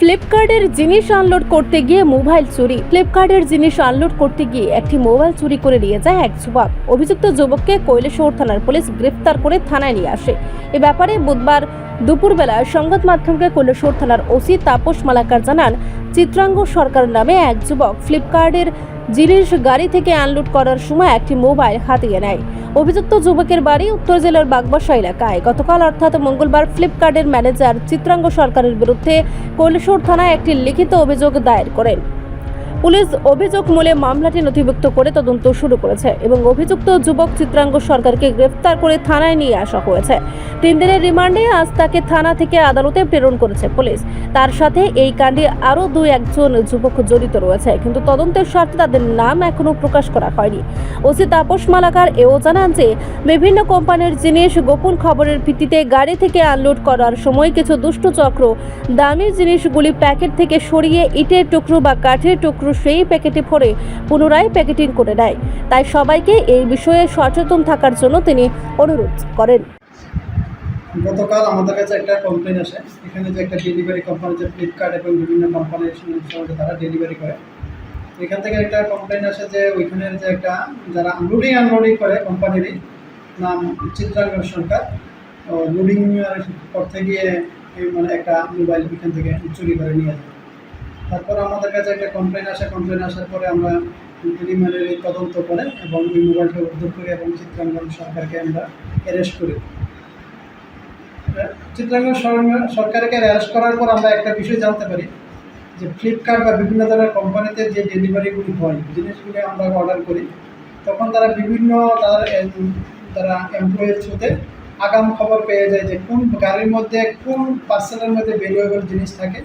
ফ্লিপকার্টের জিনিস আনলোড করতে গিয়ে মোবাইল চুরি। ফ্লিপকার্টের জিনিস আনলোড করতে গিয়ে একটি মোবাইল চুরি করে নিয়ে যায় এক যুবক। অভিযুক্ত যুবককে কৈলেশ্বর থানার পুলিশ গ্রেফতার করে থানায় নিয়ে আসে। এ ব্যাপারে বুধবার দুপুরবেলা সংবাদ মাধ্যমকে কৈলেশ্বর থানার ওসি তাপস মালাকার জানান, চিত্রাঙ্গ সরকার নামে এক যুবক ফ্লিপকার্টের জিনিস গাড়ি থেকে আনলোড করার সময় একটি মোবাইল হাতিয়ে নেয়। অভিযুক্ত যুবকের বাড়ি উত্তর জেলার বাগবাসা এলাকায়। গতকাল অর্থাৎ মঙ্গলবার ফ্লিপকার্টের ম্যানেজার চিত্রাঙ্গ সরকারের বিরুদ্ধে কৈলেশ্বর থানায় একটি লিখিত অভিযোগ দায়ের করেন। পুলিশ অভিযোগ মূলে মামলাটি নথিভুক্ত করে তদন্ত শুরু করেছে এবং অভিযুক্ত যুবক চিত্রাঙ্গ সরকারকে গ্রেফতার করে থানায় নিয়ে আসা হয়েছে। তিন দিনের রিমান্ডে আজ তাকে থানা থেকে আদালতে প্রেরণ করেছে পুলিশ। তার সাথে এই কাণ্ডে আরও দুই একজন যুবক জড়িত রয়েছে, কিন্তু তদন্তের স্বার্থে তাদের নাম এখনও প্রকাশ করা হয়নি। ওসি তাপস মালাকার এও জানান যে, বিভিন্ন কোম্পানির জিনিস গোপন খবরের ভিত্তিতে গাড়ি থেকে আনলোড করার সময় কিছু দুষ্ট চক্র দামি জিনিসগুলি প্যাকেট থেকে সরিয়ে ইটের টুকরো বা কাঠের টুকরো সেই প্যাকেটে ভরে পুনরায় প্যাকেটিং করে দেয় তাই সবাইকে এই বিষয়ে সচেতন থাকার জন্য তিনি অনুরোধ করেন। গতকাল আমাদের কাছে একটা কমপ্লেন আসে। এখানে যে একটা ডেলিভারি কোম্পানি যে ফ্লিপকার্ট এবং বিভিন্ন কোম্পানির সঙ্গে তারা ডেলিভারি করে। এখান থেকে একটা কমপ্লেন আসে যে ওইখানের যে একটা, যারা লোডিং আনলোডিং করে কোম্পানিরই নাম চিত্রাঙ্গন সরকার। লোডিং করতে গিয়ে মানে একটা মোবাইল এখান থেকে চুরি করে নিয়ে যায়। তারপর আমাদের কাছে একটা কমপ্লেন আসে কমপ্লেন আসার পরে আমরা এই তদন্ত করে এবং ওই মোবাইলটা উদ্ধার করি এবং চিত্রাঙ্গন সরকারকে আমরা অ্যারেস্ট করি চিত্রাঙ্গন সরকারকে অ্যারেস্ট করার পর আমরা একটা বিষয় জানতে পারি, যে ফ্লিপকার্ট বা বিভিন্ন ধরনের কোম্পানিতে যে ডেলিভারিগুলি হয়, জিনিসগুলি আমরা অর্ডার করি, তখন তারা বিভিন্ন তার তারা এমপ্লয়ের থ্রুতে আগাম খবর পেয়ে যায় যে কোন গাড়ির মধ্যে কোন পার্সেলের মধ্যে ভ্যালুয়েবল জিনিস থাকে।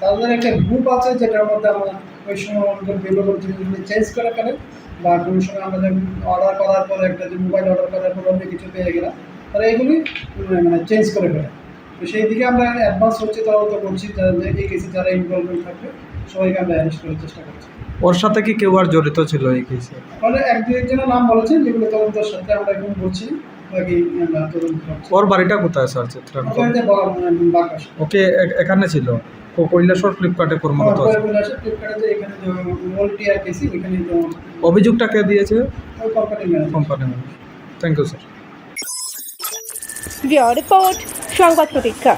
তাদের একটা গ্রুপ আছে যেটার মধ্যে আমরা ওই সময় আমাদের ভ্যালুয়েবল জিনিসগুলি চেঞ্জ করে ফেলে বা কোনো সময় আমাদের অর্ডার করার পরে একটা যে মোবাইল অর্ডার করার পর অন্য কিছু পেয়ে গেলাম তারা এগুলি মানে চেঞ্জ করে ফেলে। তো সেই দিকে আমরা অ্যাডভান্স হচ্ছে করছি যারা যে এই কেসে যারা ইনভলভমেন্ট থাকবে সবাইকে আমরা অ্যারেস্ট করার চেষ্টা করছি। ওর সাথে কি কেউ আর জড়িত ছিল এই কেসে মানে এক দু একজনের নাম বলেছেন যেগুলো তদন্তের সাথে আমরা এখন বলছি ওর বাড়িটা কোথায় স্যার ওখানে ওকে এখানে ছিল? ও কৈলাসর ফ্লিপকার্টে কর্মরত আছে? অভিযোগটা কে দিয়েছে? Company thank you sir report সংবাদ প্রতীক্ষা।